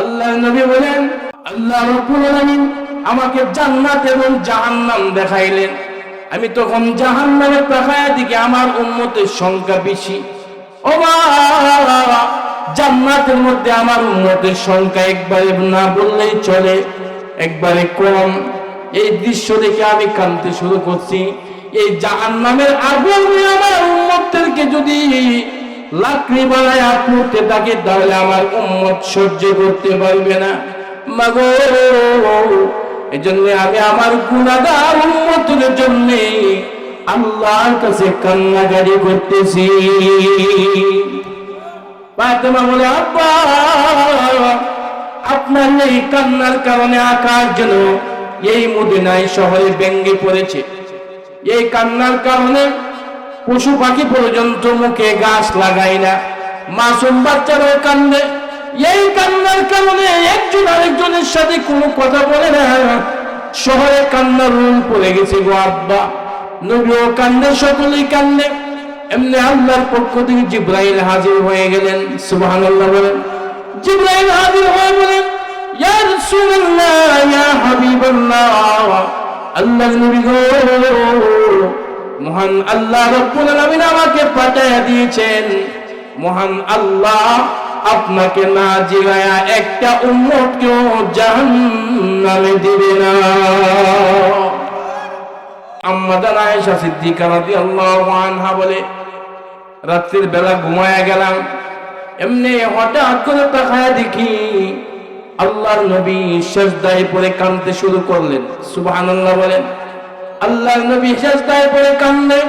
আল্লাহ নবী বলেন, আল্লাহ রাব্বুল আমাকে জান্নাত এবং জাহান্নাম দেখাইলেন। আমি তখন জাহান্নামের তাকায়া দিকে আমার উম্মতের সংখ্যা বেশি। ও জান্নাতের মধ্যে আমার উম্মতের সংখ্যা একবারে না বললেই চলে, একবারে কম। এই দৃশ্য দেখে আমি কাঁদতে শুরু করছি। এই জাহান্নামের আগুনে আমার উম্মতদেরকে যদি লাকড়ি বানায় পড়তে থাকে তাহলে আমার উম্মত সহ্য করতে পারবে না। মাগো এই জন্য আমি আমার গুণাগার উম্মতের জন্য আল্লাহর কাছে কান্নাকারি করতেছি। ফাতেমা বলে, আব্বা, আপনার এই কান্নার কারণে আকাশ যেন এই মদিনায় শহরে ব্যঙ্গে পড়েছে। এই কান্নার কারণে পশু পাখি পর্যন্ত মুখে গাছ লাগায় না। মাসুম বাচ্চারাও কান্দে। এই কান্নার কারণে একজন আরেকজনের সাথে কোনো কথা বলে না। শহরে কান্নার রুল পড়ে গেছে গো আব্বা। নবীও কান্দে, সকলেই কান্দে। এমনি আল্লাহর পক্ষ থেকে জিব্রাইল হাজির হয়ে গেলেন। সুবহানাল্লাহ বলেন, জিব্রাইল হাজির হয়ে বলেন আল্লাহর নবী গো মহান আল্লাহ রব্বুল আলামিন আমাকে পাঠায়া দিয়েছেন। মহান আল্লাহ আপনাকে না জিগায়া একটা উম্মতকেও জাহান্নামে দিবে না। আম্মা জান আয়েশা সিদ্দিকা রাদিয়াল্লাহু আনহা বলে, রাত্রির বেলা ঘুমায়া গেলাম, এমনি হঠাৎ করে তাকায়া দেখি আল্লাহর নবী সেজদায় পড়ে কাঁদতে শুরু করলেন। সুবহানাল্লাহ বলেন আল্লাহর নবী সেজদায় পড়ে কান্দে,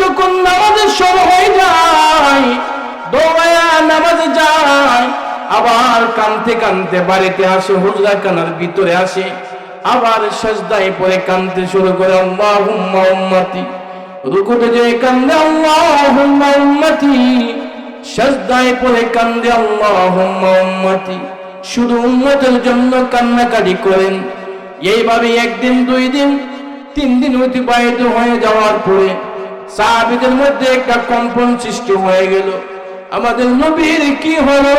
যখন নামাজের শুরু হয়ে যায়, দৌড়ায়া নামাজে যায়, আবার কানতে কানতে বাড়িতে আসে, হুজরা কানার ভিতরে আসে, আবার সেজদায় পড়ে কানতে শুরু করে, আল্লাহুম্মা উম্মতি। রুকুতে যে কান্দে, আল্লাহুম্মা উম্মতি। সেজদায় পড়ে কান্দে, আল্লাহুম্মা উম্মতি। শুধু উম্মতের জন্য কান্নাকাটি করেন। এইভাবে একদিন, দুই দিন তিন দিন অতিবাহিত হয়ে যাওয়ার পরে সাহাবিদের মধ্যে একটা কম্পন সৃষ্টি হয়ে গেল। আমাদের নবীর কি হলো?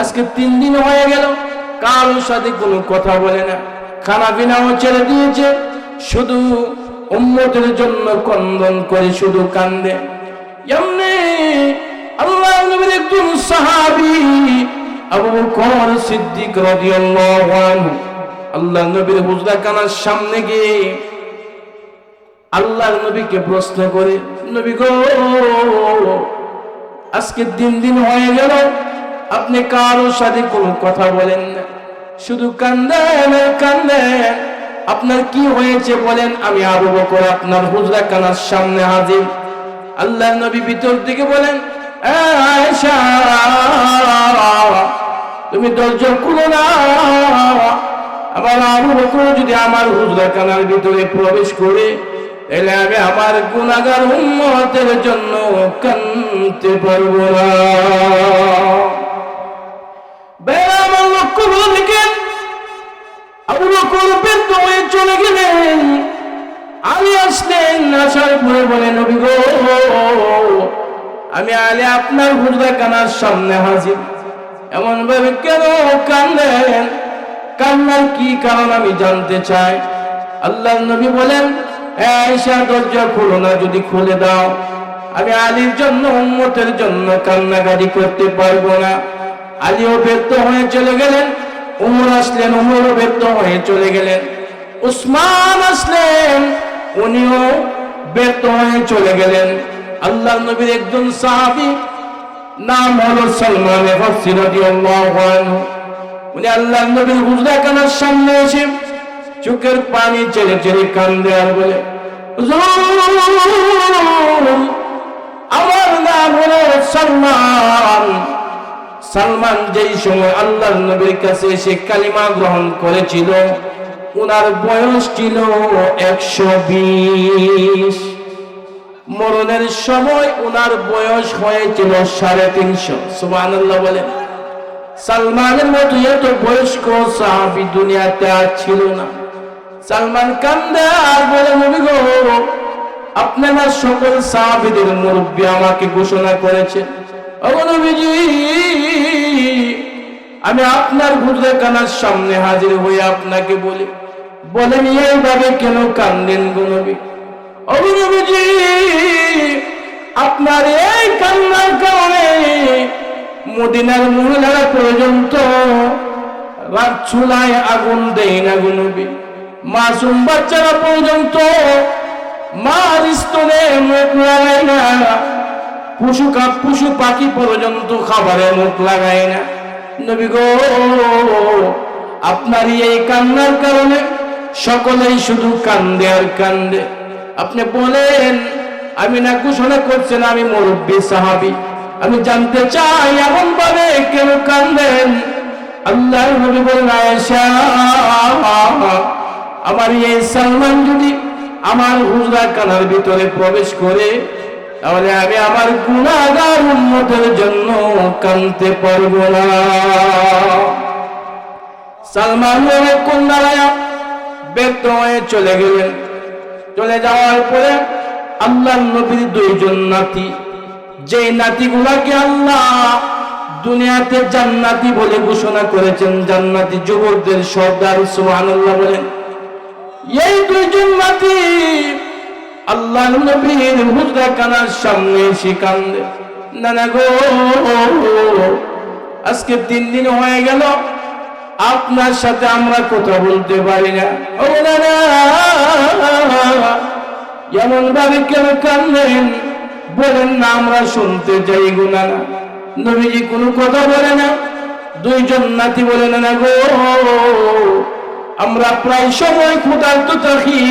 আজকে তিন দিন হয়ে গেল। কারোর সাথে কোনো কথা বলে না। খানা পিনাও ছেড়ে দিয়েছে। শুধু উম্মতের জন্য কন্দন করে শুধু কান্দে। এমনি আল্লাহ নবীর একজন সাহাবী, আবু বকর সিদ্দিক রাদিয়াল্লাহু আনহু আল্লাহ নবীর হুজরা কানার সামনে গিয়ে আল্লাহর নবীকে প্রশ্ন করে, নবী গো, আজকে দিন দিন হয়ে গেল, আপনি কারোর সাথে কোনো কথা বলেন না। শুধু কান্দেন কান্দেন, আপনার কি হয়েছে বলেন, আমি আবু বকর আপনার হুজরা কানার সামনে হাজির। আল্লাহর নবী ভিতর থেকে বলেন, "এ আয়েশা, তুমি দরজা খুলো না। আমার আবু বকর যদি আমার হুজরা কানার ভিতরে প্রবেশ করে, তাহলে আমি আমার গুনাগার উম্মতের জন্য কানতে পারব না। আমার লক্ষ্য চলে আমি গো, আমি আলে আপনার হুজরা কানার সামনে হাজির। এমন ভাবে কেন কান্দেন কান্নার কি কারণ আমি জানতে চাই? আল্লাহ নবী বলেন আয়েশা, দরজা খুলো না, যদি খুলে দাও। আমি আলীর জন্য, উম্মতের জন্য কান্নাকারি করতে পারব না। আলীও ব্যর্থ হয়ে চলে গেলেন। উমর আসলেন, উমরও ব্যর্থ হয়ে চলে গেলেন। উসমান আসলেন, উনিও ব্যর্থ হয়ে চলে গেলেন। আল্লাহ নবীর একজন সাহাবী, নাম হলো সালমান উনি আল্লাহ নবীর হুজরা কানার সামনে এসে চোখের পানি ছেড়ে ছেড়ে কান্দে আর বলে "হুজুর, আমার নাম হলো সালমান। সালমান যেই সময় আল্লাহ নবীর কাছে এসে কালিমা গ্রহণ করেছিল ওনার বয়স ছিল একশো বিশ। মরণের সময় ওনার বয়স হয়েছিল সাড়ে তিনশো। সুবাহ বলেন সালমানের মতো এত বয়স্ক সাহাবি দুনিয়াতে আর ছিল না। সালমান কান্দে আর বলে, নবী গো আপনারা সকল সাহাবিদের মুরব্বী আমাকে ঘোষণা করেছে নবীজি, আমি আপনার হুজরে কানার সামনে হাজির হয়ে আপনাকে বলি বলেন এইভাবে কেন কান্দেন গুনবি অভিনবীজি আপনার এই কান্নার কারণে মদিনার মহিলারা পর্যন্ত চুলায় আগুন দেয় না গুনবি মাসুম বাচ্চারা পর্যন্ত মার স্তনে মুখ লাগায় না। পশু পশু পাখি পর্যন্ত খাবারে মুখ লাগায় না। নবী গো আপনার এই কান্নার কারণে সকলেই শুধু কান্দে আর কান্দে। আপনি বলেন, আমি না ঘোষণা করছেন আমি মুরব্বী সাহাবি। আমি জানতে চাই, এমন ভাবে কেন কান্দেন আল্লাহ নবী আয়েশা, আমার এই সালমান যদি আমার হুজরা কানার ভিতরে প্রবেশ করে, তাহলে আমি আমার গুণাগার উন্নতের জন্য কানতে পারব না। সালমান অনেকক্ষণ ব্যর্থ হয়ে চলে গেলেন। চলে যাওয়ার পরে আল্লাহ নবীর দুইজন নাতি যে নাতিগুলাকে আল্লাহ দুনিয়াতে জান্নাতি বলে ঘোষণা করেছেন, জান্নাতি যুবকদের সর্দার সুবহানাল্লাহ বলেন এই দুইজন নাতি আল্লাহ নবীর হুজরা কানার সামনে এসে কান্দে। নানা গো, আজকে তিন দিন হয়ে গেল, আপনার সাথে আমরা কথা বলতে পারি না। ও নানা এমন ভাবে কেন কান্দেন? বলেন না, আমরা শুনতে চাই গো নানা। নবীজি কোনো কথা বলে না। দুইজন নাতি বলে না গো, আমরা প্রায় সময় ক্ষুধার্ত থাকি।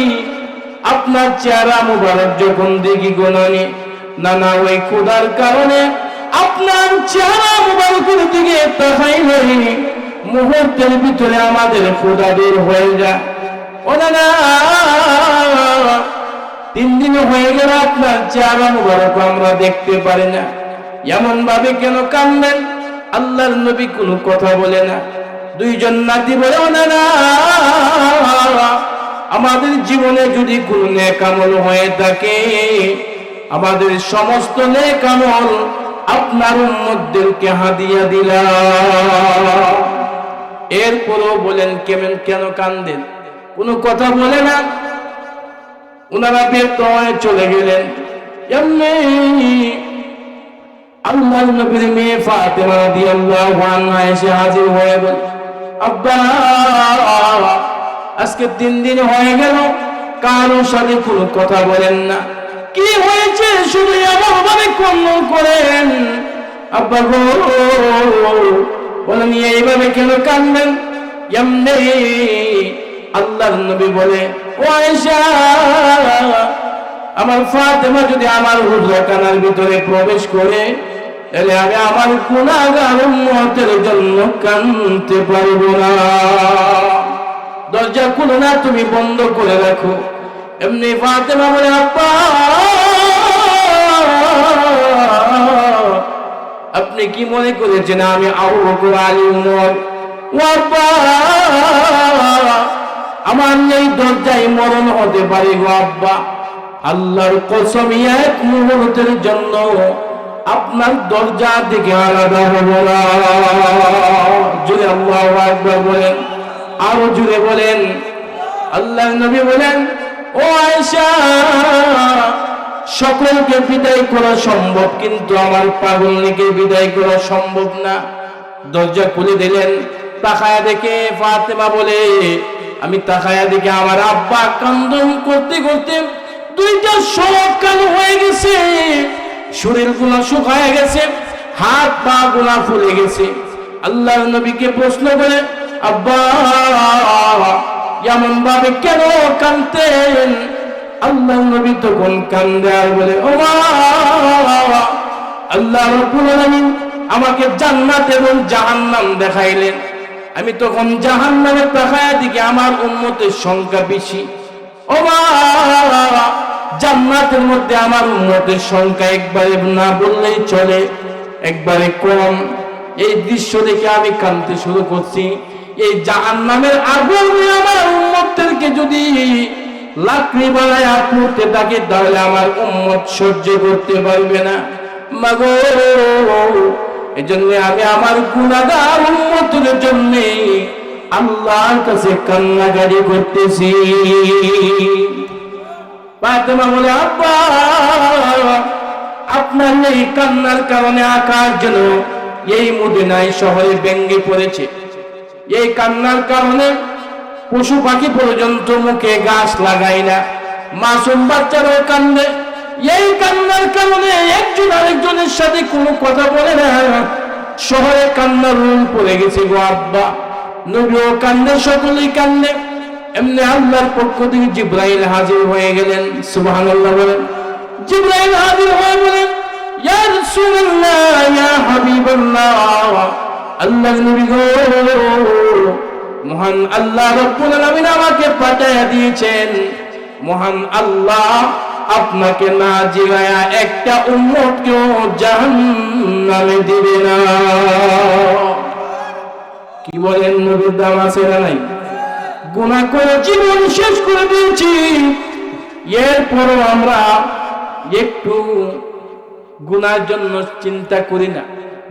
আপনার চেহারা মুবারক যখন দেখি গোনানি নানা। ওই ক্ষুধার কারণে আপনার চেহারা মুবারকের দিকে তাকাইলে মুহূর্তের ভিতরে আমাদের ক্ষুধা হয়ে যায়। ও নানা তিন দিন হয়ে গেল আপনার চেহারা মুবারক আমরা দেখতে পারি না। এমন ভাবে কেন কান্দেন? আল্লাহর নবী কোনো কথা বলে না। দুইজন নাতি বলে না আমাদের জীবনে যদি কোনো নেকামল হয়ে থাকে, আমাদের সমস্ত নেকামল আপনার উম্মতদেরকে হাদিয়া দিলা এরপরও বলেন, কেমন, কেন কান্দেন? কোনো কথা বলে না। ওনারা হয়ে চলে গেলেন। এমনি আল্লাহ নবীর মেয়ে ফাতেমা রাদিয়াল্লাহু আনহা এসে হাজির হয়ে গেল। আব্বা, আজকে তিন দিন হয়ে গেল কারোর সাথে কোনো কথা বলেন না। কি হয়েছে? শুধু এমন ভাবে কর্ম করেন। আব্বা গো বলেন এইভাবে কেন কানবেন এমনি আল্লাহর নবী বলে আমার ফাতেমা যদি আমার হুজরা কানার ভিতরে প্রবেশ করে, তাহলে আমি আমার গুণাগার উম্মতের জন্য কানতে পারব না। দরজা খুলো না, তুমি বন্ধ করে রাখো। এমনি ফাতেমা বলে আপা আপনি কি মনে করেছেন আমি আবু বকর আলী উমর ও আব্বা আমার এই দরজায় মরণ হতে পারে গো আব্বা। আল্লাহর কসম, এক মুহূর্তের জন্য আপনার দরজা থেকে আলাদা হব না। জুড়ে আল্লাহ বলেন, আরও জুড়ে বলেন। আল্লাহ নবী বলেন, ও আয়েশা, সকলকে বিদায় করা সম্ভব, কিন্তু আমার পাগলনিকে বিদায় করা সম্ভব না। দরজা খুলে দিলেন, তাকায়া দেখে ফাতেমা বলে আমি তাকায়া দেখে আমার আব্বা কান্দন করতে করতে দুইটা সড়ক কালো হয়ে গেছে। শরীরগুলা শুকায় গেছে, হাত পা গুলা ফুলে গেছে। আল্লাহ নবীকে প্রশ্ন করে, আব্বা এমন ভাবে কেন কানতেন আল্লাহ নবী তখন কান্দে আর বলে, ও আল্লাহ রব্বুল আলামিন আমাকে জান্নাত এবং জাহান্নাম দেখাইলেন। আমি তখন জাহান্নামের তাকায়া দিকে আমার উম্মতের সংখ্যা বেশি। ও জান্নাতের মধ্যে আমার উম্মতের সংখ্যা একবারে না বললেই চলে, একবারে কম। এই দৃশ্য দেখে আমি কাঁদতে শুরু করছি। এই জাহান্নামের আগুনে আমার উম্মতদেরকে যদি লাকড়ি বানায় আপনতে থাকে, তাহলে আমার উম্মত সহ্য করতে পারবে না। মাগো এজন্য আমি আমার গুণাগার উন্মতের জন্য আল্লাহর কাছে কান্নাকারি করতেছি। ফাতেমা বলে, আব্বা, আপনার এই কান্নার কারণে আকাশ যেন এই মদিনায় শহরে ব্যঙ্গে পড়েছে। এই কান্নার কারণে পশু পাখি পর্যন্ত মুখে গাছ লাগাই না। মাসুম বাচ্চারাও কান্দে। এই কান্নার কারণে একজন আরেকজনের সাথে কোনো কথা বলে না। শহরে কান্নার রুল পড়ে গেছে গো আব্বা। নবীও কান্দে সকলেই কান্দে এমনি আল্লাহর পক্ষ থেকে জিব্রাইল হাজির হয়ে গেলেন। সুবহানাল্লাহ বলেন। জিব্রাইল হাজির হয়ে বলেন, ইয়া রাসূলুল্লাহ, ইয়া হাবিবাল্লাহ। আল্লাহর নবী গো, মহান আল্লাহ রব্বুল আলামিন আমাকে পাঠায়া দিয়েছেন। মহান আল্লাহ আপনাকে না জিগায়া একটা উম্মতকেও জাহান্নামে দিবে না। কি বলেন নবীর দাম আছে না নাই? গুনাহ করে জীবন শেষ করে দিয়েছি। এরপরও আমরা একটু গুনার জন্য চিন্তা করি না।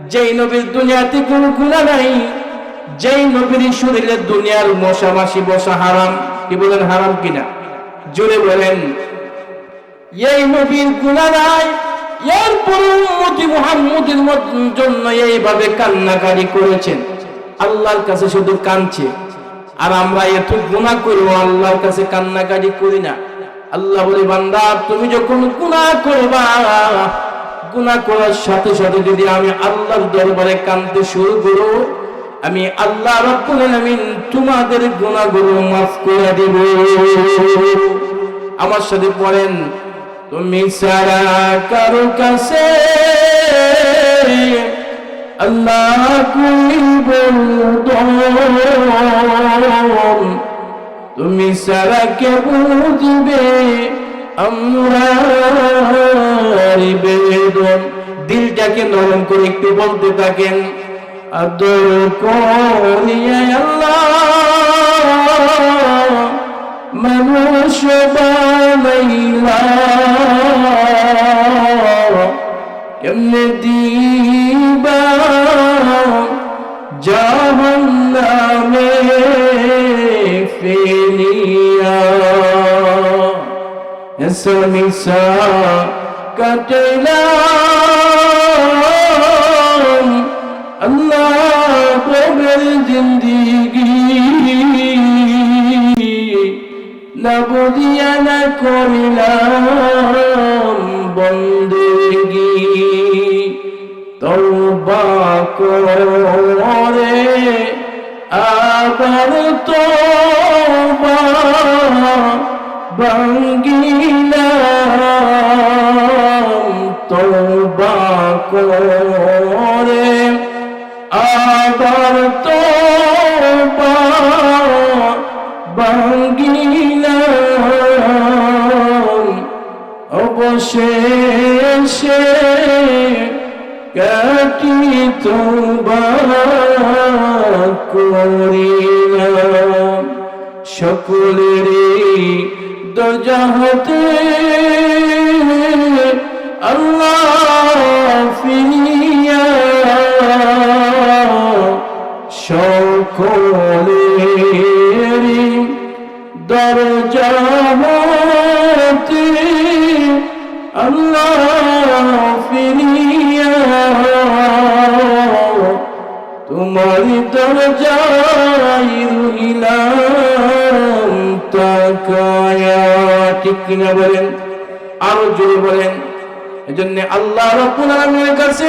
যেই নবীর দুনিয়াতে কোনো গুণা নাই, যেই নবীর শরীরে দুনিয়ার মশা মাসি বসা হারাম। কি বলেন হারাম কিনা? জোরে বলেন। এই নবীর গুণা নাই। এরপর উম্মতি মুহাম্মদের জন্য এইভাবে কান্নাকারি করেছেন। আল্লাহর কাছে শুধু কাঁদছে। আর আমরা এত গুণা করব আল্লাহর কাছে কান্নাকারি করি না। আল্লাহ বলে, বান্দা, তুমি যখন গুণা করবা, গুণা করার সাথে সাথে যদি আমি আল্লাহর দরবারে কাঁদতে শুরু করো, আমি আল্লাহ রব্বুল আলামিন তোমাদের গুণাগুলো মাফ করে দেব। আমার সাথে পড়েন। তুমি সারা কারও কাছে আল্লাহ। তুমি সারা কে বুঝবে? আমরা দিলটাকে নরম করে একটু বলতে থাকেন। আদর করিয়া আল্লাহ। মানুষ বানাইলা কেমনে দিবা জাহান্নামে ফেলিয়া এসা মিসা কাটাইলাম আল্লাহ বগের জিন্দিগি না করিলাম বন্দেগি তওবা করে আবার তওবা ভাঙ্গিলাম। তওবা করে অবশেষে কাটি তোবা করিলাম সকলেরই দজাহতে বলেন। এজন্য আল্লাহ রাব্বুল আলামিনের কাছে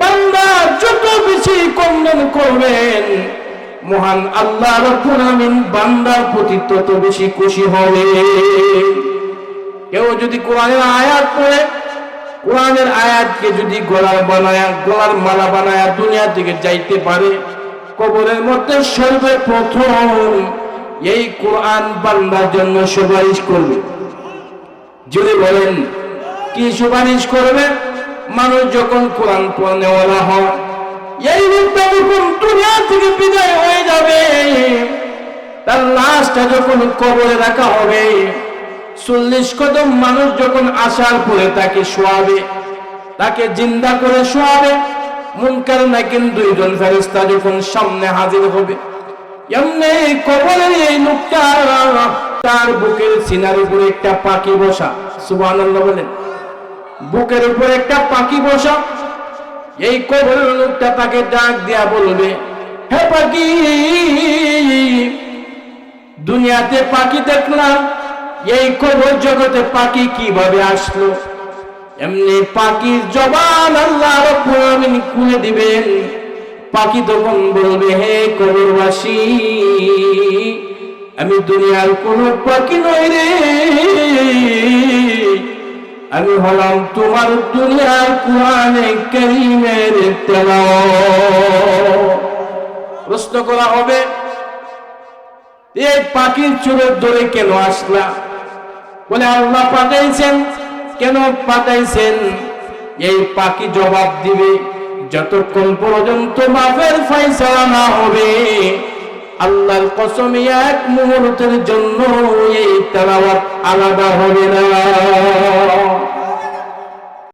বান্দা যত বেশি কন্দন করবেন, মহান আল্লাহ রাব্বুল আলামিন বান্দার প্রতি তত বেশি খুশি হবে। কেউ যদি কোরআনের আয়াত পড়ে, কোরআনের আয়াতকে যদি গলার বানায়া, গলার মালা বানায় দুনিয়া থেকে যাইতে পারে, কবরের মধ্যে সর্বে প্রথম এই কোরআন বান্দার জন্য সুপারিশ করবে। যদি বলেন। কি সুপারিশ করবে? মানুষ যখন কোরআন পড়নেওয়ালা হয়, এই রূপটা যখন দুনিয়া থেকে বিদায় হয়ে যাবে, তার লাশটা যখন কবরে রাখা হবে, চল্লিশ কদম মানুষ যখন আসার পরে তাকে শোয়াবে, তাকে জিন্দা করে শোয়াবে, মুনকার নাকিন দুইজন ফেরেশতা যখন সামনে হাজির হবে, এমনি কবরের এই লোকটা তার বুকের সিনার উপরে একটা পাখি বসা, সুবহানাল্লাহ বলেন। বুকের উপর একটা পাখি বসা। এই কবর লোকটা তাকে ডাক দেয়া বলবে, হে পাখি, দুনিয়াতে পাখি দেখলাম এই কবর জগতে পাখি কীভাবে আসলো? এমনি পাখির জবান আল্লাহ রব্বুল খুলে দিবেন। পাখি তখন বলবে, হে কবরবাসী, আমি দুনিয়ার কোন পাখি নই রে। আমি হলাম তোমার দুনিয়ার কোরআনে করিমের প্রশ্ন করা হবে, এই পাখির চুরের ধরে কেন আসলা? বলে আল্লাহ পাঠাইছেন, কেন পাঠাইছেন? এই পাখি জবাব দিবে, যতক্ষণ পর্যন্ত মাফের ফয়সালা না হবে, আল্লাহর কসম এক মুহূর্তের জন্য এই তেলাওয়াত আলাদা হবে না।